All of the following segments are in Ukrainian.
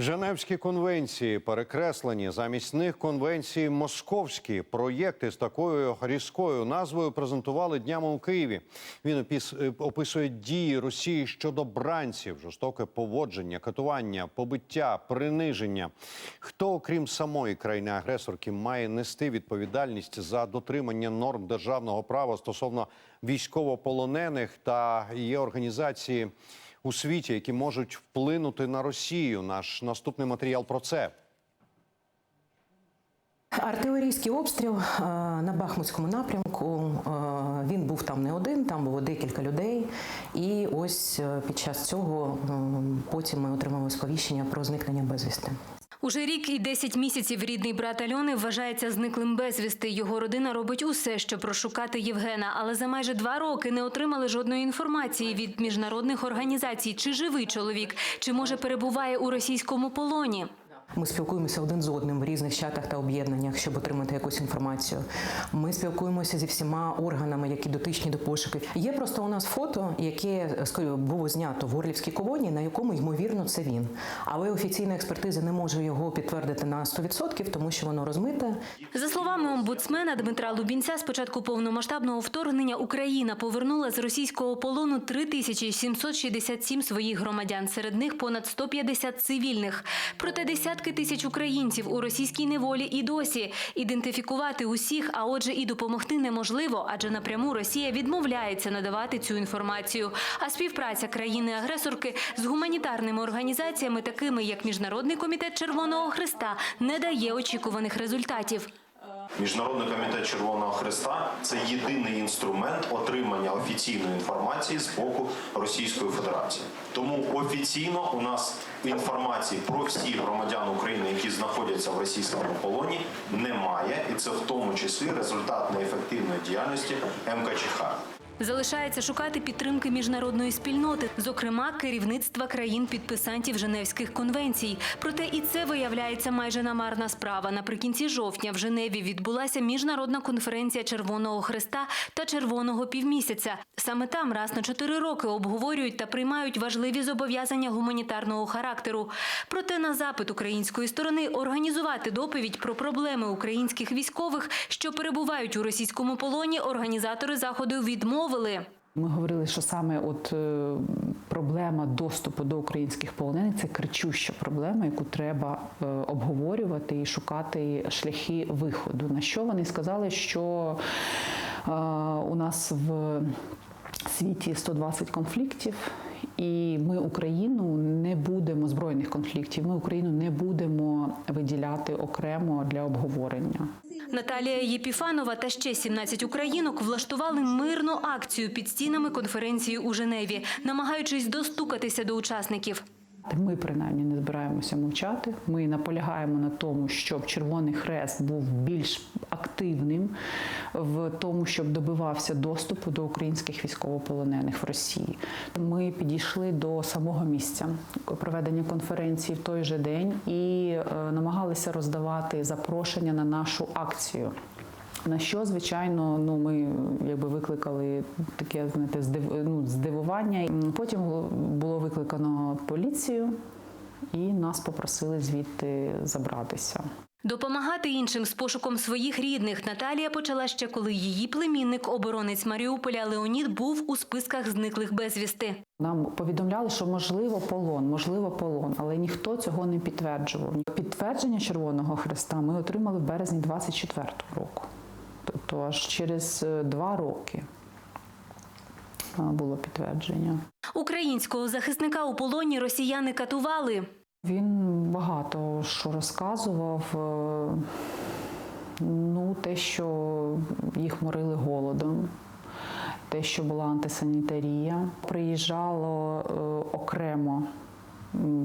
Женевські конвенції перекреслені замість них конвенції московські. Проєкти з такою різкою назвою презентували днями у Києві. Він е, описує дії Росії щодо бранців, жорстоке поводження, катування, побиття, приниження. Хто, окрім самої країни-агресорки, має нести відповідальність за дотримання норм державного права стосовно військовополонених та є організації у світі, які можуть вплинути на Росію. Наш наступний матеріал про це. Артилерійський обстріл е, на Бахмутському напрямку. е, Він був там не один, там було декілька людей. І ось е, під час цього потім ми отримали сповіщення про зникнення безвісти. Уже рік і 10 місяців рідний брат Альони вважається зниклим безвісти. Його родина робить усе, щоб розшукати Євгена, але за майже два роки не отримали жодної інформації від міжнародних організацій, чи живий чоловік, чи може перебуває у російському полоні. Ми спілкуємося один з одним в різних чатах та об'єднаннях, щоб отримати якусь інформацію. Ми спілкуємося зі всіма органами, які дотичні до пошуків. Є просто у нас фото, яке було знято в Горлівській колонії, на якому ймовірно це він. Але офіційна експертиза не може його підтвердити на 100%, тому що воно розмите. За словами омбудсмена Дмитра Лубінця, з початку повномасштабного вторгнення Україна повернула з російського полону 3767 своїх громадян. Серед них понад 150 цивільних. Проте десятки тисяч українців у російській неволі і досі. Ідентифікувати усіх, а отже, і допомогти неможливо, адже напряму Росія відмовляється надавати цю інформацію. А співпраця країни-агресорки з гуманітарними організаціями, такими як Міжнародний комітет Червоного Христа, не дає очікуваних результатів. Міжнародний комітет Червоного Христа це єдиний інструмент отримання офіційної інформації з боку Російської Федерації. Тому офіційно у нас інформації про всіх громадян України, які знаходяться в російському полоні, немає, і це в тому числі результат неефективної діяльності МКЧХ. Залишається шукати підтримки міжнародної спільноти, зокрема керівництва країн-підписантів Женевських конвенцій. Проте і це виявляється майже намарна справа. Наприкінці жовтня в Женеві відбулася міжнародна конференція Червоного Христа та Червоного півмісяця. Саме там раз на чотири роки обговорюють та приймають важливі зобов'язання гуманітарного характеру. Проте на запит української сторони організувати доповідь про проблеми українських військових, що перебувають у російському полоні, організатори заходу відмовили. Ми говорили, що саме от е, проблема доступу до українських полонених це кричуща проблема, яку треба е, обговорювати і шукати шляхи виходу. На що вони сказали, що е, у нас в світі 120 конфліктів, і ми Україну не будемо збройних конфліктів. Ми Україну не будемо виділяти окремо для обговорення. Наталія Єпіфанова та ще 17 українок влаштували мирну акцію під стінами конференції у Женеві, намагаючись достукатися до учасників. Ми принаймні не збираємося мовчати. Ми наполягаємо на тому, щоб Червоний Хрест був більш активним в тому, щоб добивався доступу до українських військовополонених в Росії. Ми підійшли до самого місця проведення конференції в той же день і е, намагалися роздавати запрошення на нашу акцію. На що, звичайно, ну ми якби викликали таке знаєте, здив, ну, здивування. Потім було викликано поліцію, і нас попросили звідти забратися. Допомагати іншим з пошуком своїх рідних Наталія почала ще коли її племінник, оборонець Маріуполя Леонід, був у списках зниклих безвісти. Нам повідомляли, що можливо полон, можливо полон, але ніхто цього не підтверджував. Підтвердження Червоного Хреста ми отримали в березні 24-го року, тобто аж через е, два роки було підтвердження. Українського захисника у полоні росіяни катували. Він багато що розказував. е, Ну, те, що їх морили голодом, те, що була антисанітарія. Приїжджало е, окремо,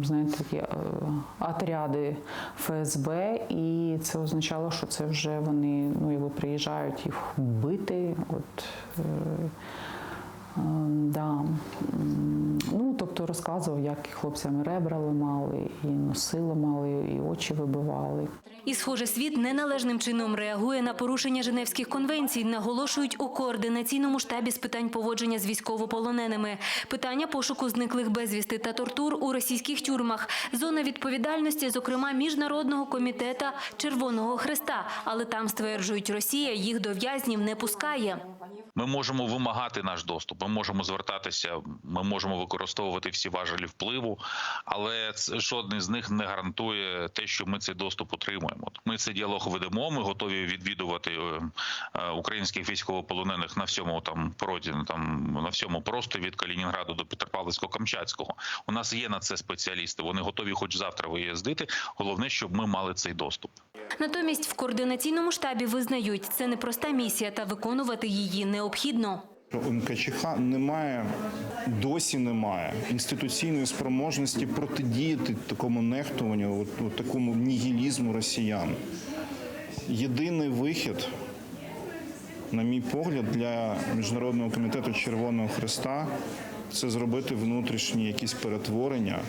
знаєте, такі е, отряди ФСБ, і це означало, що це вже вони ну, якби приїжджають їх вбити. От, розказував, як хлопцями ребра ламали, і носи ламали, і очі вибивали. І, схоже, світ неналежним чином реагує на порушення Женевських конвенцій, наголошують у координаційному штабі з питань поводження з військовополоненими. Питання пошуку зниклих безвісти та тортур у російських тюрмах. Зона відповідальності, зокрема, Міжнародного комітета Червоного Хреста. Але там, стверджують, Росія їх до в'язнів не пускає. Ми можемо вимагати наш доступ, ми можемо звертатися, ми можемо використовувати всі важелі впливу, але жодний з них не гарантує те, що ми цей доступ отримуємо. Ми цей діалог ведемо. Ми готові відвідувати е, е, українських військовополонених на всьому там проді, там на всьому просторі від Калінінграду до Петропавловського-Камчатського. У нас є на це спеціалісти. Вони готові, хоч завтра виїздити. Головне, щоб ми мали цей доступ. Натомість в координаційному штабі визнають, це непроста місія, та виконувати її необхідно. У МКЧХ немає, досі немає інституційної спроможності протидіяти такому нехтуванню, от, от такому нігілізму росіян. Єдиний вихід, на мій погляд, для Міжнародного комітету Червоного Христа це зробити внутрішні якісь перетворення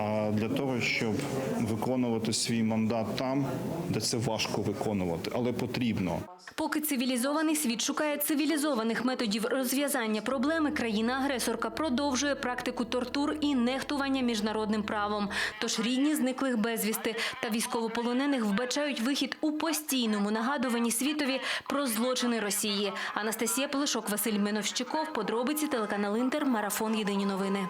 а для того, щоб виконувати свій мандат там, де це важко виконувати, але потрібно. Поки цивілізований світ шукає цивілізованих методів розв'язання проблеми, країна-агресорка продовжує практику тортур і нехтування міжнародним правом. Тож рідні зниклих безвісти та військовополонених вбачають вихід у постійному нагадуванні світові про злочини Росії. Анастасія Полишок, Василь Меновщиков, подробиці телеканал Інтер, марафон Єдині новини.